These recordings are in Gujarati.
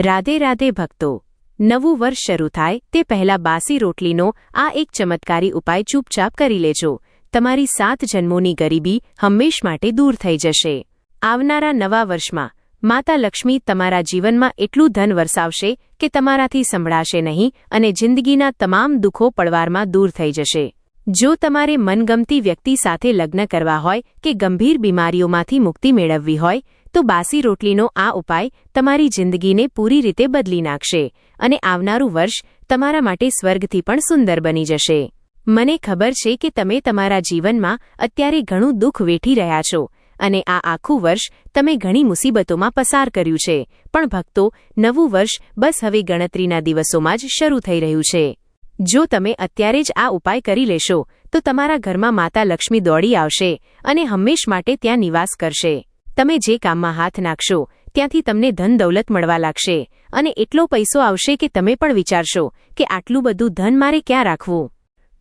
રાધે રાધે ભક્તો, નવું વર્ષ શરૂ થાય તે પહેલા બાસી રોટલીનો આ એક ચમત્કારી ઉપાય ચૂપચાપ કરી લેજો. તમારી સાત જન્મોની ગરીબી હંમેશ માટે દૂર થઈ જશે. આવનારા નવા વર્ષમાં, માતા લક્ષ્મી તમારા જીવનમાં એટલું ધન વરસાવશે કે તમારાથી સંભળાશે નહીં અને જિંદગીના તમામ દુઃખો પડવારમાં દૂર થઈ જશે. જો તમારે મનગમતી વ્યક્તિ સાથે લગ્ન કરવા હોય કે ગંભીર બીમારીઓમાંથી મુક્તિ મેળવવી હોય તો બાસી રોટલીનો આ ઉપાય તમારી જિંદગીને પૂરી રીતે બદલી નાખશે અને આવનારું વર્ષ તમારા માટે સ્વર્ગથી પણ સુંદર બની જશે. મને ખબર છે કે તમે તમારા જીવનમાં અત્યારે ઘણું દુઃખ વેઠી રહ્યા છો અને આ આખું વર્ષ તમે ઘણી મુસીબતોમાં પસાર કર્યું છે, પણ ભક્તો, નવું વર્ષ બસ હવે ગણતરીના દિવસોમાં જ શરૂ થઈ રહ્યું છે. જો તમે અત્યારે જ આ ઉપાય કરી લેશો, તો તમારા ઘરમાં માતા લક્ષ્મી દોડી આવશે અને હંમેશ માટે ત્યાં નિવાસ કરશે. તમે જે કામમાં હાથ નાખશો, ત્યાંથી તમને ધન દૌલત મળવા લાગશે. અને એટલો પૈસો આવશે કે તમે પણ વિચારશો કે આટલું બધું ધન મારે ક્યાં રાખવું.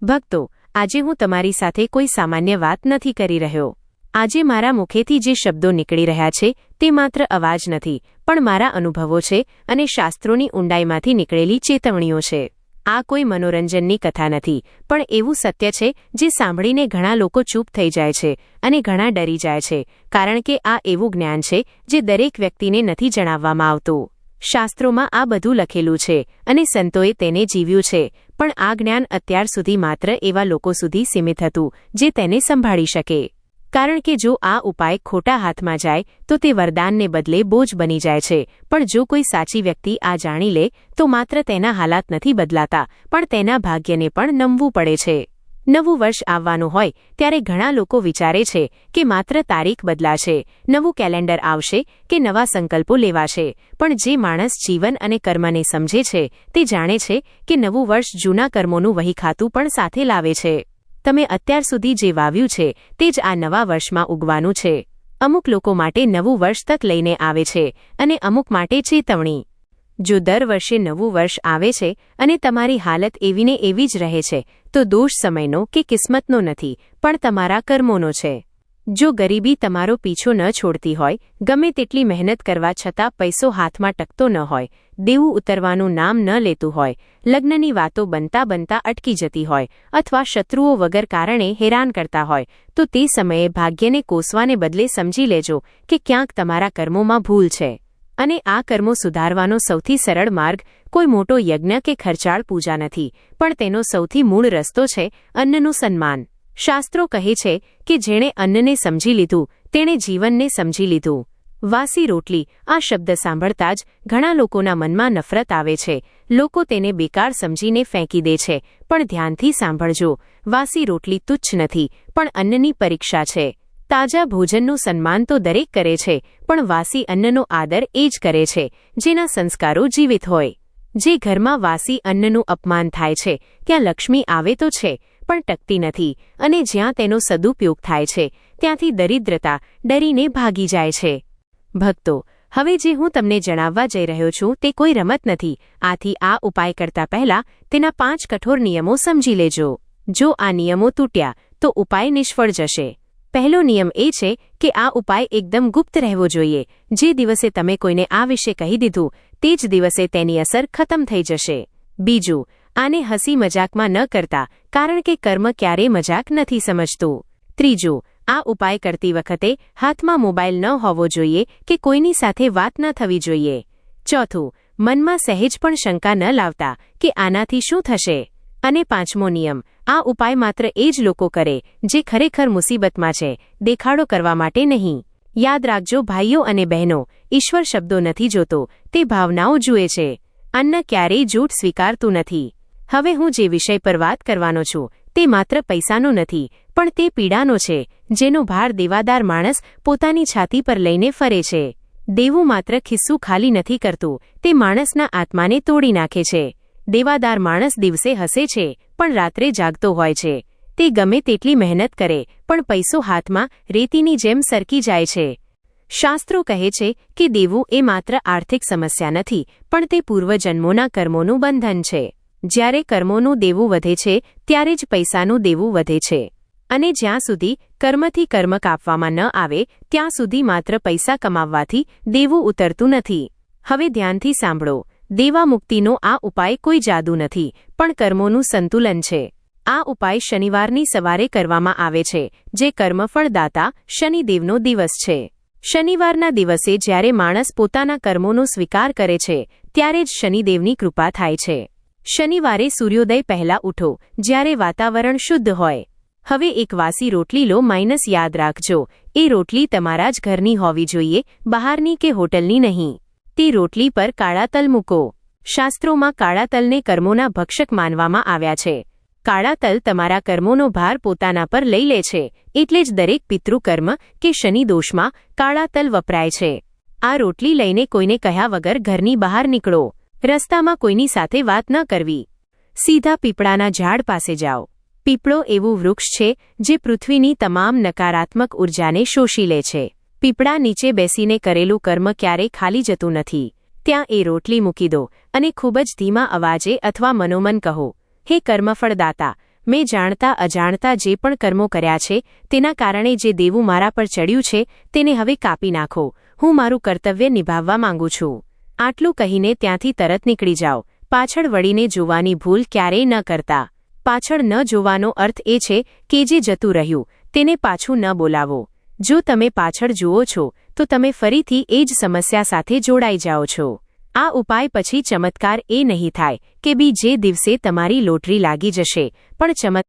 ભક્તો, આજે હું તમારી સાથે કોઈ સામાન્ય વાત નથી કરી રહ્યો. આજે મારા મુખેથી જે શબ્દો નીકળી રહ્યા છે, તે માત્ર અવાજ નથી, પણ મારા અનુભવો છે અને શાસ્ત્રોની ઊંડાઈમાંથી નીકળેલી ચેતવણીઓ છે. આ કોઈ મનોરંજનની કથા નથી, પણ એવું સત્ય છે જે સાંભળીને ઘણા લોકો ચૂપ થઈ જાય છે અને ઘણા ડરી જાય છે, કારણ કે આ એવું જ્ઞાન છે જે દરેક વ્યક્તિને નથી જણાવવામાં આવતું. શાસ્ત્રોમાં આ બધું લખેલું છે અને સંતોએ તેને જીવ્યું છે, પણ આ જ્ઞાન અત્યાર સુધી માત્ર એવા લોકો સુધી સીમિત હતું જે તેને સંભાળી શકે. કારણ કે જો આ ઉપાય ખોટા હાથમાં જાય, તો તે વરદાનને બદલે બોજ બની જાય છે. પણ જો કોઈ સાચી વ્યક્તિ આ જાણી લે, તો માત્ર તેના હાલાત નથી બદલાતા, પણ તેના ભાગ્યને પણ નમવું પડે છે. નવું વર્ષ આવવાનું હોય, ત્યારે ઘણા લોકો વિચારે છે કે માત્ર તારીખ બદલાશે, નવું કેલેન્ડર આવશે કે નવા સંકલ્પો લેવાશે. પણ જે માણસ જીવન અને કર્મને સમજે છે, તે જાણે છે કે નવું વર્ષ જૂના કર્મોનું વહીખાતું પણ સાથે લાવે છે. તમે અત્યાર સુધી જે વાવ્યું છે, તે જ આ નવા વર્ષમાં ઉગવાનું છે. અમુક લોકો માટે નવું વર્ષ તક લઈને આવે છે, અને અમુક માટે ચેતવણી. જો દર વર્ષે નવું વર્ષ આવે છે, અને તમારી હાલત એવીને એવી જ રહે છે, તો દોષ સમયનો કે કિસ્મતનો નથી, પણ તમારા કર્મોનો છે. જો ગરીબી તમારો પીછો ન છોડતી હોય, ગમે તેટલી મહેનત કરવા છતાં પૈસો હાથમાં ટકતો ન હોય, દેવું ઉતરવાનું નામ ન લેતું હોય, લગ્નની વાતો બનતા બનતા અટકી જતી હોય, અથવા શત્રુઓ વગર કારણે હેરાન કરતા હોય, તો તે સમયે ભાગ્યને કોસવાને બદલે સમજી લેજો કે ક્યાંક તમારા કર્મોમાં ભૂલ છે. અને આ કર્મો સુધારવાનો સૌથી સરળ માર્ગ કોઈ મોટો યજ્ઞ કે ખર્ચાળ પૂજા નથી, પણ તેનો સૌથી મૂળ રસ્તો છે અન્નનું સન્માન. શાસ્ત્રો કહે છે કે જેણે અન્નને સમજી લીધું, તેણે જીવનને સમજી લીધું. વાસી રોટલી, આ શબ્દ સાંભળતા જ ઘણા લોકોના મનમાં નફરત આવે છે. લોકો તેને બેકાર સમજીને ફેંકી દે છે. પણ ધ્યાનથી સાંભળજો, વાસી રોટલી તુચ્છ નથી, પણ અન્નની પરીક્ષા છે. તાજા ભોજનનું સન્માન તો દરેક કરે છે, પણ વાસી અન્નનો આદર એ જ કરે છે, જેના સંસ્કારો જીવિત હોય. જે ઘરમાં વાસી અન્નનું અપમાન થાય છે ત્યાં લક્ષ્મી આવે તો છે. પણ ટકતી નથી અને જ્યાં તેનો સદુપયોગ થાય છે, ત્યાંથી દરિદ્રતા ડરીને ભાગી જાય છે. ભક્તો, હવે જે હું તમને જણાવવા જઈ રહ્યો છું તે કોઈ રમત નથી, આથી આ ઉપાય કરતા પહેલા તેના પાંચ કઠોર નિયમો સમજી લેજો. જો આ નિયમો તૂટ્યા, તો ઉપાય નિષ્ફળ જશે. પહેલો નિયમ એ છે કે આ ઉપાય એકદમ ગુપ્ત રહેવો જોઈએ. જે દિવસે તમે કોઈને આ વિશે કહી દીધું, તે જ દિવસે તેની અસર ખતમ થઈ જશે. બીજું આને હસી મજાકમાં ન કરતા, કારણ કે કર્મ ક્યારેય મજાક નથી સમજતું. ત્રીજું, આ ઉપાય કરતી વખતે હાથમાં મોબાઈલ ન હોવો જોઈએ કે કોઈની સાથે વાત ન થવી જોઈએ. ચોથું, મનમાં સહેજ પણ શંકા ન લાવતા કે આનાથી શું થશે. અને પાંચમો નિયમ, આ ઉપાય માત્ર એ જ લોકો કરે જે ખરેખર મુસીબતમાં છે, દેખાડો કરવા માટે નહીં. યાદ રાખજો ભાઈઓ અને બહેનો, ઈશ્વર શબ્દો નથી જોતો, તે ભાવનાઓ જુએ છે. અન્ન ક્યારેય જૂઠ સ્વીકારતું નથી. હવે હું જે વિષય પર વાત કરવાનો છું, તે માત્ર પૈસાનો નથી, પણ તે પીડાનો છે, જેનો ભાર દેવાદાર માણસ પોતાની છાતી પર લઈને ફરે છે. દેવું માત્ર ખિસ્સું ખાલી નથી કરતું, તે માણસના આત્માને તોડી નાખે છે. દેવાદાર માણસ દિવસે હસે છે, પણ રાત્રે જાગતો હોય છે. તે ગમે તેટલી મહેનત કરે, પણ પૈસો હાથમાં રેતીની જેમ સરકી જાય છે. શાસ્ત્રો કહે છે કે દેવું એ માત્ર આર્થિક સમસ્યા નથી, પણ તે પૂર્વજન્મોના કર્મોનું બંધન છે. જ્યારે કર્મોનું દેવું વધે છે, ત્યારે જ પૈસાનું દેવું વધે છે. અને જ્યાં સુધી કર્મથી કર્મ કાપવામાં ન આવે, ત્યાં સુધી માત્ર પૈસા કમાવવાથી દેવું ઉતરતું નથી. હવે ધ્યાનથી સાંભળો. દેવા મુક્તિનો આ ઉપાય કોઈ જાદુ નથી, પણ કર્મોનું સંતુલન છે. આ ઉપાય શનિવારની સવારે કરવામાં આવે છે, જે કર્મફળદાતા શનિદેવનો દિવસ છે. શનિવારના દિવસે જ્યારે માણસ પોતાના કર્મોનો સ્વીકાર કરે છે, ત્યારે જ શનિદેવની કૃપા થાય છે. શનિવારે સૂર્યોદય પહેલા ઉઠો, જ્યારે વાતાવરણ શુદ્ધ હોય. હવે એક વાસી રોટલી લો માઇનસ યાદ રાખજો, એ રોટલી તમારા જ ઘરની હોવી જોઈએ, બહારની કે હોટલની નહીં. તે રોટલી પર કાળા તલ મૂકો. શાસ્ત્રોમાં કાળા તલને કર્મોના ભક્ષક માનવામાં આવ્યા છે. કાળા તલ તમારા કર્મોનો ભાર પોતાના પર લઈ લે છે, એટલે જ દરેક પિતૃકર્મ કે શનિદોષમાં કાળા તલ વપરાય છે. આ રોટલી લઈને કોઈને કહ્યા વગર ઘરની બહાર નીકળો. રસ્તામાં કોઈની સાથે વાત ન કરવી. સીધા પીપળાના ઝાડ પાસે જાઓ. પીપળો એવું વૃક્ષ છે જે પૃથ્વીની તમામ નકારાત્મક ઉર્જાને શોષી લે છે. પીપળા નીચે બેસીને કરેલું કર્મ ક્યારેય ખાલી જતું નથી. ત્યાં એ રોટલી મૂકી દો અને ખૂબ જ ધીમા અવાજે અથવા મનોમન કહો, હે કર્મફળદાતા, મેં જાણતા અજાણતા જે પણ કર્મો કર્યા છે, તેના કારણે જે દેવું મારા પર ચડ્યું છે, તેને હવે કાપી નાખો. હું મારું કર્તવ્ય નિભાવવા માંગુ છું. આટલું કહીને ત્યાંથી તરત નીકળી જાઓ. પાછળ વળીને જોવાની ભૂલ ક્યારેય ન કરતા. પાછળ ન જોવાનો અર્થ એ છે કે જે જતું રહ્યું, તેને પાછું ન બોલાવો. જો તમે પાછળ જુઓ છો, તો તમે ફરીથી એ જ સમસ્યા સાથે જોડાઈ જાઓ છો. આ ઉપાય પછી ચમત્કાર એ નહીં થાય કે બી જે દિવસે તમારી લોટરી લાગી જશે, પણ ચમત્કાર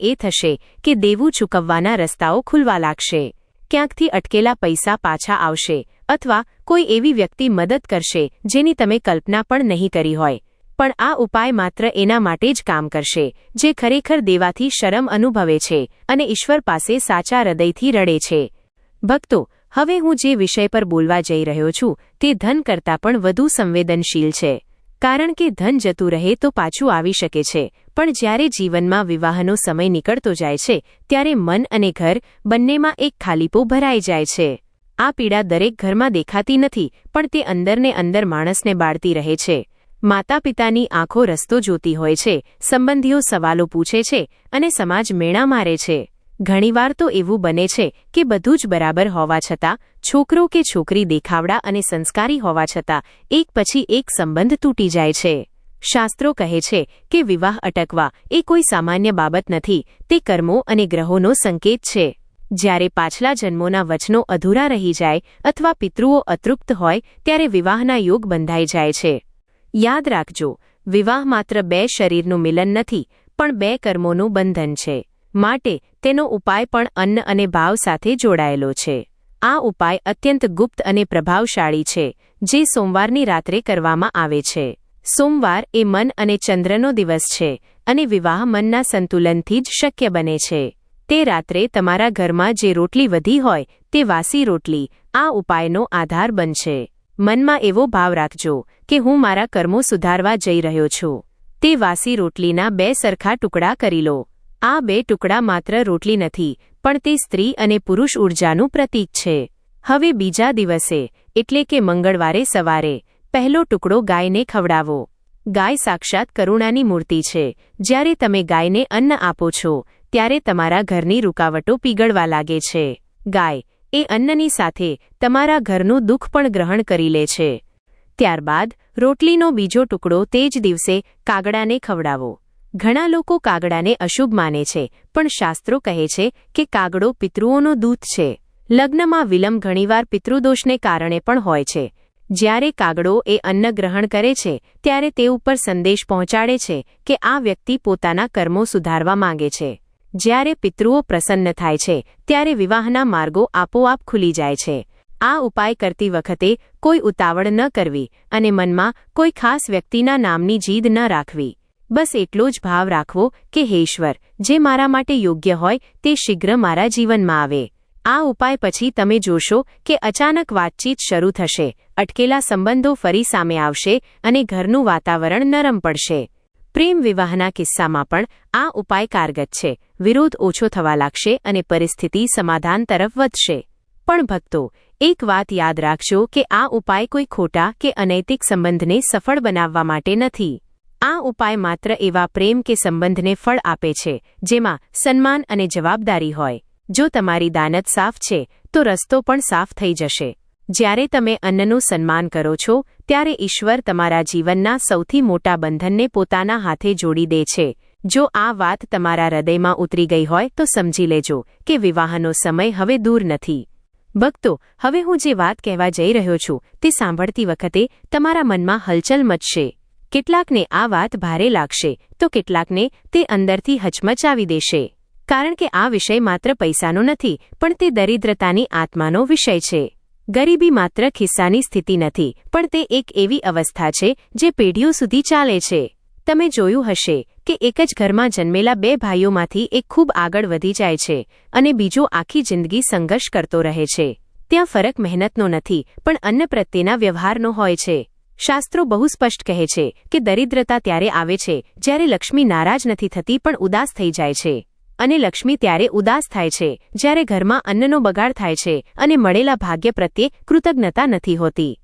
એ થશે કે દેવું ચૂકવવાના રસ્તાઓ ખુલવા લાગશે. ક્યાંકથી અટકેલા પૈસા પાછા આવશે અથવા કોઈ એવી વ્યક્તિ મદદ કરશે જેની તમે કલ્પના પણ નહીં કરી હોય. પણ આ ઉપાય માત્ર એના માટે જ કામ કરશે, જે ખરેખર દેવાથી શરમ અનુભવે છે અને ઈશ્વર પાસે સાચા હૃદયથી રડે છે. ભક્તો, હવે હું જે વિષય પર બોલવા જઈ રહ્યો છું તે ધન કરતાં પણ વધુ સંવેદનશીલ છે. કારણ કે ધન જતું રહે તો પાછું આવી શકે છે. પણ જ્યારે જીવનમાં વિવાહનો સમય નીકળતો જાય છે, ત્યારે મન અને ઘર બંનેમાં એક ખાલીપો ભરાઈ જાય છે. આ પીડા દરેક ઘરમાં દેખાતી નથી, પણ તે અંદરને અંદર માણસને બાળતી રહે છે. માતા પિતાની આંખો રસ્તો જોતી હોય છે, સંબંધીઓ સવાલો પૂછે છે અને સમાજ મેણા મારે છે. ઘણીવાર તો એવું બને છે કે બધું જ બરાબર હોવા છતાં, છોકરો કે છોકરી દેખાવડા અને સંસ્કારી હોવા છતાં, એક પછી એક સંબંધ તૂટી જાય છે. શાસ્ત્રો કહે છે કે વિવાહ અટકવા એ કોઈ સામાન્ય બાબત નથી, તે કર્મો અને ગ્રહોનો સંકેત છે. જ્યારે પાછલા જન્મોના વચનો અધૂરા રહી જાય અથવા પિતૃઓ અતૃપ્ત હોય, ત્યારે વિવાહના યોગ બંધાઈ જાય છે. યાદ રાખજો, વિવાહ માત્ર બે શરીરનું મિલન નથી, પણ બે કર્મોનું બંધન છે. માટે, તેનો ઉપાય પણ અન્ન અને ભાવ સાથે જોડાયેલો છે. આ ઉપાય અત્યંત ગુપ્ત અને પ્રભાવશાળી છે, જે સોમવારની રાત્રે કરવામાં આવે છે. સોમવાર એ મન અને ચંદ્રનો દિવસ છે અને વિવાહ મનના સંતુલનથી જ શક્ય બને છે. તે રાત્રે તમારા ઘરમાં જે રોટલી વધી હોય તે વાસી રોટલી, આ ઉપાયનો આધાર બનશે. મનમાં એવો ભાવ રાખજો કે હું મારા કર્મો સુધારવા જઈ રહ્યો છું. તે વાસી રોટલીના બે સરખા ટુકડા કરી લો. આ બે ટુકડા માત્ર રોટલી નથી, પણ તે સ્ત્રી અને પુરુષ ઊર્જાનું પ્રતીક છે. હવે બીજા દિવસે, એટલે કે મંગળવારે સવારે પહેલો ટુકડો ગાયને ખવડાવો. ગાય સાક્ષાત કરુણાની મૂર્તિ છે. જ્યારે તમે ગાયને અન્ન આપો છો, ત્યારે તમારા ઘરની રૂકાવટો પીગળવા લાગે છે. ગાય એ અન્નની સાથે તમારા ઘરનું દુઃખ પણ ગ્રહણ કરી લે છે. ત્યારબાદ રોટલીનો બીજો ટુકડો તે જ દિવસે કાગડાને ખવડાવો. ઘણા લોકો કાગડાને અશુભ માને છે, પણ શાસ્ત્રો કહે છે કે કાગડો પિતૃઓનો દૂત છે. લગ્નમાં વિલંબ ઘણીવાર પિતૃદોષને કારણે પણ હોય છે. જ્યારે કાગડો એ અન્ન ગ્રહણ કરે છે, ત્યારે તે ઉપર સંદેશ પહોંચાડે છે કે આ વ્યક્તિ પોતાના કર્મો સુધારવા માંગે છે. જ્યારે પિતૃઓ પ્રસન્ન થાય છે, ત્યારે વિવાહના માર્ગો આપોઆપ ખુલી જાય છે. આ ઉપાય કરતી વખતે કોઈ ઉતાવળ ન કરવી અને મનમાં કોઈ ખાસ વ્યક્તિના નામની જીદ ન રાખવી. બસ એટલો જ ભાવ રાખવો કે હેશ્વર જે મારા માટે યોગ્ય હોય, તે શીઘ્ર મારા જીવનમાં આવે. આ ઉપાય પછી તમે જોશો કે અચાનક વાતચીત શરૂ થશે, અટકેલા સંબંધો ફરી સામે આવશે અને ઘરનું વાતાવરણ નરમ પડશે. પ્રેમ વિવાહના કિસ્સામાં પણ આ ઉપાય કારગત છે, વિરોધ ઓછો થવા લાગશે અને પરિસ્થિતિ સમાધાન તરફ વધશે. પણ ભક્તો, એક વાત યાદ રાખજો કે આ ઉપાય કોઈ ખોટા કે અનૈતિક સંબંધને સફળ બનાવવા માટે નથી. આ ઉપાય માત્ર એવા પ્રેમ કે સંબંધને ફળ આપે છે, જેમાં સન્માન અને જવાબદારી હોય. જો તમારી દાનત સાફ છે, તો રસ્તો પણ સાફ થઈ જશે. જ્યારે તમે અન્નનું સન્માન કરો છો, ત્યારે ઈશ્વર તમારા જીવનના સૌથી મોટા બંધનને પોતાના હાથે જોડી દે છે. જો આ વાત તમારા હૃદયમાં ઉતરી ગઈ હોય, તો સમજી લેજો કે વિવાહનો સમય હવે દૂર નથી. ભક્તો, હવે હું જે વાત કહેવા જઈ રહ્યો છું, તે સાંભળતી વખતે તમારા મનમાં હલચલ મચશે. કેટલાકને આ વાત ભારે લાગશે, તો કેટલાકને તે અંદરથી હચમચાવી દેશે. કારણ કે આ વિષય માત્ર પૈસાનો નથી, પણ તે દરિદ્રતાની આત્માનો વિષય છે. ગરીબી માત્ર ખિસ્સાની સ્થિતિ નથી, પણ તે એક એવી અવસ્થા છે જે પેઢીઓ સુધી ચાલે છે. તમે જોયું હશે કે એક જ ઘરમાં જન્મેલા બે ભાઈઓમાંથી એક ખૂબ આગળ વધી જાય છે અને બીજો આખી જિંદગી સંઘર્ષ કરતો રહે છે. ત્યાં ફરક મહેનતનો નથી, પણ અન્ન પ્રત્યેના વ્યવહારનો હોય છે. શાસ્ત્રો બહુ સ્પષ્ટ કહે છે કે દરિદ્રતા ત્યારે આવે છે જ્યારે લક્ષ્મી નારાજ નથી થતી પણ ઉદાસ થઈ જાય છે. અને લક્ષ્મી ત્યારે ઉદાસ થાય છે, જ્યારે ઘરમાં અન્નનો બગાડ થાય છે અને મળેલા ભાગ્ય પ્રત્યે કૃતજ્ઞતા નથી હોતી.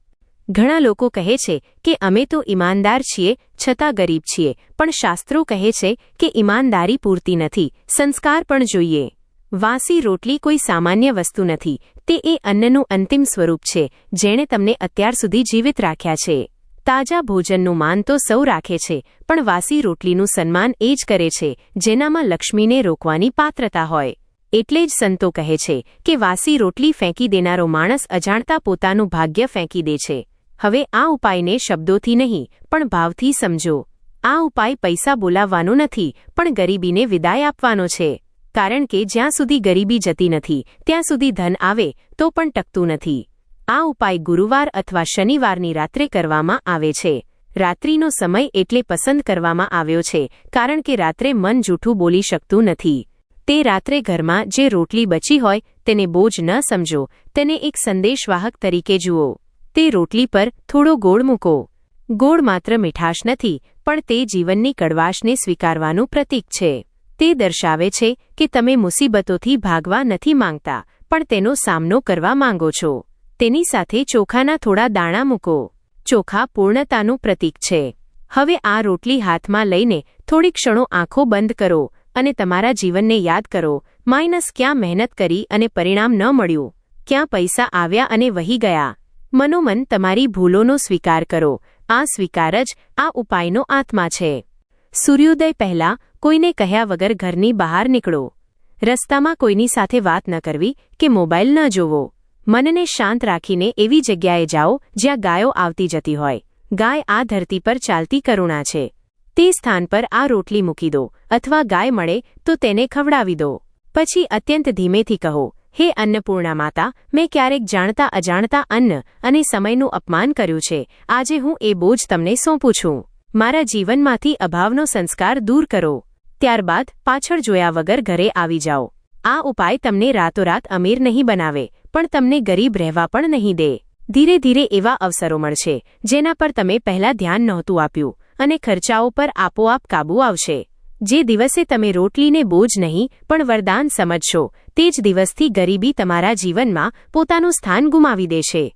ઘણા લોકો કહે છે કે, અમે તો ઈમાનદાર છીએ, છતાં ગરીબ છીએ. પણ શાસ્ત્રો કહે છે કે, ઈમાનદારી પૂરતી નથી, સંસ્કાર પણ જોઈએ. વાસી રોટલી કોઈ સામાન્ય વસ્તુ નથી, તે એ અન્નનું અંતિમ સ્વરૂપ છે, જેણે તમને અત્યાર સુધી જીવિત રાખ્યા છે. તાજા ભોજનનું માન તો સૌ રાખે છે, પણ વાસી રોટલીનું સન્માન એ જ કરે છે, જેનામાં લક્ષ્મીને રોકવાની પાત્રતા હોય. એટલે જ સંતો કહે છે કે વાસી રોટલી ફેંકી દેનારો માણસ અજાણતા પોતાનું ભાગ્ય ફેંકી દે છે. હવે આ ઉપાયને શબ્દોથી નહીં, પણ ભાવથી સમજો. આ ઉપાય પૈસા બોલાવવાનો નથી, પણ ગરીબીને વિદાય આપવાનો છે. કારણ કે જ્યાં સુધી ગરીબી જતી નથી, ત્યાં સુધી ધન આવે, તો પણ ટકતું નથી. આ ઉપાય ગુરુવાર અથવા શનિવારની રાત્રે કરવામાં આવે છે. રાત્રિનો સમય એટલે પસંદ કરવામાં આવ્યો છે, કારણ કે રાત્રે મન જૂઠું બોલી શકતું નથી. તે રાત્રે ઘરમાં જે રોટલી બચી હોય, તેને બોજ ન સમજો, તેને એક સંદેશવાહક તરીકે જુઓ. તે રોટલી પર થોડો ગોળ મૂકો. ગોળ માત્ર મીઠાશ નથી, પણ તે જીવનની કડવાશને સ્વીકારવાનું પ્રતીક છે. તે દર્શાવે છે કે તમે મુસીબતોથી ભાગવા નથી માંગતા, પણ તેનો સામનો કરવા માંગો છો. તેની સાથે ચોખાના થોડા દાણા મૂકો. ચોખા પૂર્ણતાનું પ્રતીક છે. હવે આ રોટલી હાથમાં લઈને થોડી ક્ષણો આંખો બંધ કરો અને તમારા જીવનને યાદ કરો. માઇનસ ક્યાં મહેનત કરી અને પરિણામ ન મળ્યું. ક્યાં પૈસા આવ્યા અને વહી ગયા. મનોમન તમારી ભૂલોનો સ્વીકાર કરો. આ સ્વીકાર જ આ ઉપાયનો આત્મા છે. સૂર્યોદય પહેલા કોઈને કહ્યા વગર ઘરની બહાર નીકળો. રસ્તામાં કોઈની સાથે વાત ન કરવી કે મોબાઈલ ન જોવો. મનને શાંત રાખીને એવી જગ્યાએ જાઓ જ્યાં ગાયો આવતી જતી હોય. ગાય આ ધરતી પર ચાલતી કરુણા છે. તે સ્થાન પર આ રોટલી મૂકી દો અથવા ગાય મળે તો તેને ખવડાવી દો. પછી અત્યંત ધીમેથી કહો, હે અન્નપૂર્ણા માતા, મેં ક્યારેક જાણતા અજાણતા અન્ન અને સમયનું અપમાન કર્યું છે. આજે હું એ બોજ તમને સોંપું છું. મારા જીવનમાંથી અભાવનો સંસ્કાર દૂર કરો. ત્યારબાદ પાછળ જોયા વગર ઘરે આવી જાઓ. આ ઉપાય તમને રાતોરાત અમીર નહીં બનાવે, પણ તમને ગરીબ રહેવા પણ નહીં દે. ધીરે ધીરે એવા અવસરો મળશે, જેના પર તમે પહેલા ધ્યાન નહોતું આપ્યું, અને ખર્ચાઓ પર આપોઆપ કાબૂ આવશે. જે દિવસે તમે રોટલીને બોજ નહીં, પણ વરદાન સમજશો, તે જ દિવસથી ગરીબી તમારા જીવનમાં પોતાનું સ્થાન ગુમાવી દેશે.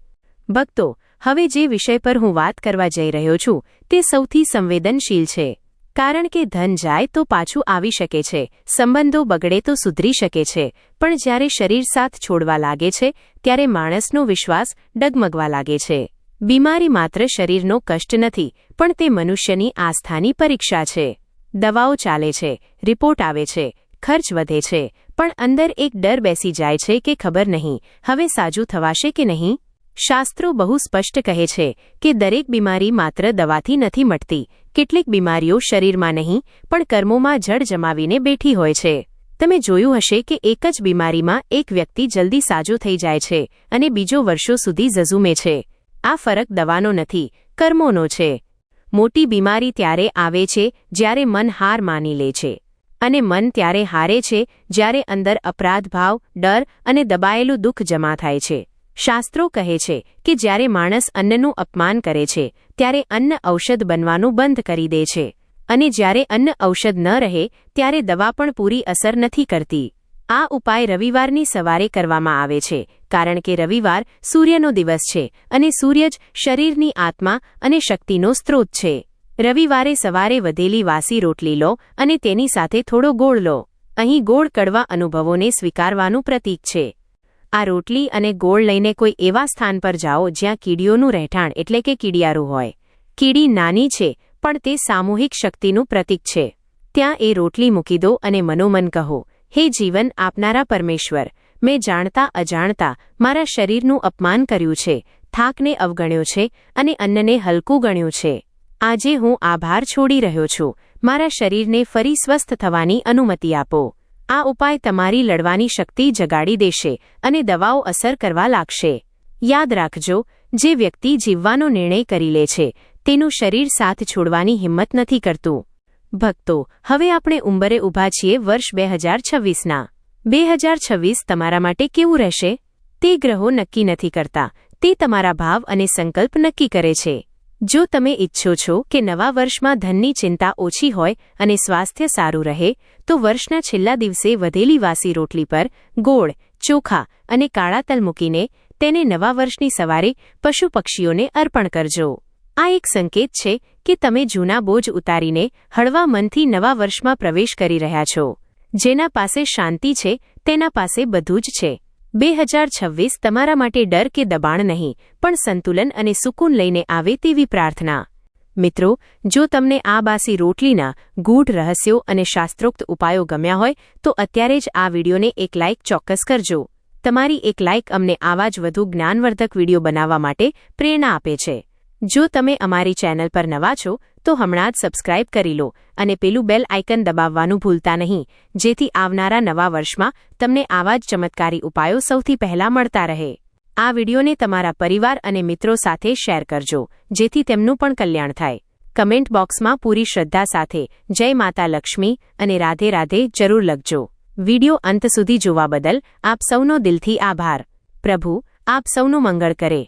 ભક્તો, હવે જે વિષય પર હું વાત કરવા જઈ રહ્યો છું, તે સૌથી સંવેદનશીલ છે. કારણ કે ધન જાય તો પાછું આવી શકે છે, સંબંધો બગડે તો સુધરી શકે છે, પણ જ્યારે શરીર સાથ છોડવા લાગે છે, ત્યારે માણસનો વિશ્વાસ ડગમગવા લાગે છે. બીમારી માત્ર શરીરનો કષ્ટ નથી, પણ તે મનુષ્યની આસ્થાની પરીક્ષા છે. દવાઓ ચાલે છે, રિપોર્ટ આવે છે, ખર્ચ વધે છે, પણ અંદર એક ડર બેસી જાય છે કે ખબર નહીં, હવે સાજું થવાશે કે નહીં? શાસ્ત્રો બહુ સ્પષ્ટ કહે છે કે દરેક બીમારી માત્ર દવાથી નથી મટતી. કેટલીક બીમારીઓ શરીરમાં નહીં, પણ કર્મોમાં જડ જમાવીને બેઠી હોય છે. તમે જોયું હશે કે એક જ બીમારીમાં એક વ્યક્તિ જલ્દી સાજો થઈ જાય છે અને બીજો વર્ષો સુધી ઝઝુમે છે. આ ફરક દવાનો નથી, કર્મોનો છે. મોટી બીમારી ત્યારે આવે છે જ્યારે મન હાર માની લે છે. અને મન ત્યારે હારે છે જ્યારે અંદર અપરાધ ભાવ, ડર અને દબાયેલું દુઃખ જમા થાય છે. શાસ્ત્રો કહે છે કે જ્યારે માણસ અન્નનું અપમાન કરે છે, ત્યારે અન્ન ઔષધ બનવાનું બંધ કરી દે છે. અને જ્યારે અન્ન ઔષધ ન રહે, ત્યારે દવા પણ પૂરી અસર નથી કરતી. આ ઉપાય રવિવારની સવારે કરવામાં આવે છે, કારણ કે રવિવાર સૂર્યનો દિવસ છે અને સૂર્ય જ શરીરની આત્મા અને શક્તિનો સ્ત્રોત છે. રવિવારે સવારે વધેલી વાસી રોટલી લો અને તેની સાથે થોડો ગોળ લો. અહીં ગોળ કડવા અનુભવોને સ્વીકારવાનું પ્રતીક છે. આ રોટલી અને ગોળ લઈને કોઈ એવા સ્થાન પર જાઓ જ્યાં કીડીઓનું રહેઠાણ એટલે કે કીડિયારું હોય. કીડી નાની છે, પણ તે સામૂહિક શક્તિનું પ્રતીક છે. ત્યાં એ રોટલી મૂકી દો અને મનોમન કહો, હે જીવન, આપનારા પરમેશ્વર, મેં જાણતા અજાણતા મારા શરીરનું અપમાન કર્યું છે, થાકને અવગણ્યો છે અને અન્નને હલકું ગણ્યું છે. આજે હું આભાર છોડી રહ્યો છું. મારા શરીરને ફરી સ્વસ્થ થવાની અનુમતિ આપો. આ ઉપાય તમારી લડવાની શક્તિ જગાડી દેશે અને દવાઓ અસર કરવા લાગશે. યાદ રાખજો, જે વ્યક્તિ જીવવાનો નિર્ણય કરી લે છે, તેનું શરીર સાથ છોડવાની હિંમત નથી કરતું. ભક્તો, હવે આપણે ઉંબરે ઊભા છીએ વર્ષ બે હજાર છવ્વીસના. બે હજાર છવ્વીસ તમારા માટે કેવું રહેશે? તે ગ્રહો નક્કી નથી કરતા. તે તમારા ભાવ અને સંકલ્પ નક્કી કરે છે. જો તમે ઈચ્છો છો કે નવા વર્ષમાં ધનની ચિંતા ઓછી હોય અને સ્વાસ્થ્ય સારું રહે, તો વર્ષના છેલ્લા દિવસે વધેલી વાસી રોટલી પર ગોળ, ચોખા અને કાળા તલ મૂકીને તેને નવા વર્ષની સવારે પશુ પક્ષીઓને અર્પણ કરજો. આ એક સંકેત છે કે તમે જૂના બોજ ઉતારીને હળવા મનથી નવા વર્ષમાં પ્રવેશ કરી રહ્યા છો. જેના પાસે શાંતિ છે, તેના પાસે બધું જ છે. બે હજાર છવ્વીસ તમારા માટે ડર કે દબાણ નહીં, પણ સંતુલન અને સુકૂન લઈને આવે તેવી પ્રાર્થના. મિત્રો, જો તમને આ બાસી રોટલીના ગૂઢ રહસ્યો અને શાસ્ત્રોક્ત ઉપાયો ગમ્યા હોય, તો અત્યારે જ આ વિડીયોને એક લાઇક ચોક્કસ કરજો. તમારી એક લાઇક અમને આવા જ વધુ જ્ઞાનવર્ધક વીડિયો બનાવવા માટે પ્રેરણા આપે છે. જો તમે અમારી ચેનલ પર નવા છો તો હમણાં જ સબસ્ક્રાઇબ કરી લો અને પેલું બેલ આઇકન દબાવવાનું ભૂલતા નહીં, જેથી આવનારા નવા વર્ષમાં તમને આવા જ ચમત્કારી ઉપાયો સૌથી પહેલા મળતા રહે. આ વિડીયોને તમારા પરિવાર અને મિત્રો સાથે શેર કરજો, જેથી તેમનું પણ કલ્યાણ થાય. કમેન્ટ બોક્સમાં પૂરી શ્રદ્ધા સાથે જય માતા લક્ષ્મી અને રાધે રાધે જરૂર લખજો. વિડિયો અંત સુધી જોવા બદલ આપ સૌનો દિલથી આભાર. પ્રભુ, આપ સૌનું મંગળ કરે.